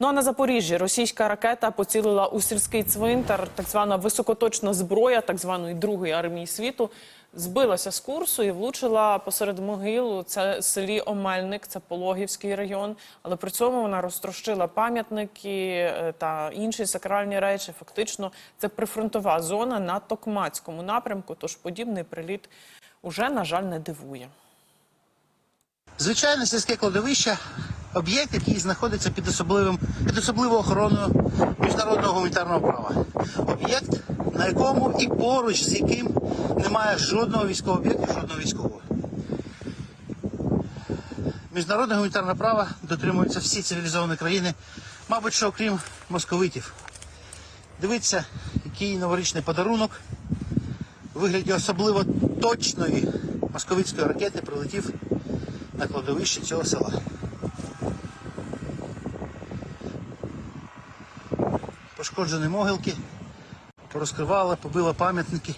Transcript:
Ну а на Запоріжжі російська ракета поцілила у сільський цвинтар. Так звана високоточна зброя, так званої другої армії світу, збилася з курсу і влучила посеред могилу. Це селі Омельник, це Пологівський район. Але при цьому вона розтрощила пам'ятники е, та інші сакральні речі. Фактично, це прифронтова зона на Токмацькому напрямку. Тож подібний приліт уже на жаль не дивує. Звичайне сільське кладовище об'єкт, який знаходиться під особливим під особливою охороною міжнародного гуманітарного права. Об'єкт, на якому і поруч з яким немає жодного військового об'єкту, жодного військового. Міжнародне гуманітарне право дотримуються всі цивілізовані країни, мабуть, що окрім московитів. Дивіться, який новорічний подарунок у вигляді особливо точної московицької ракети прилетів на кладовище цього села. Пошкоджені могилки, порозкривали, побили пам'ятники.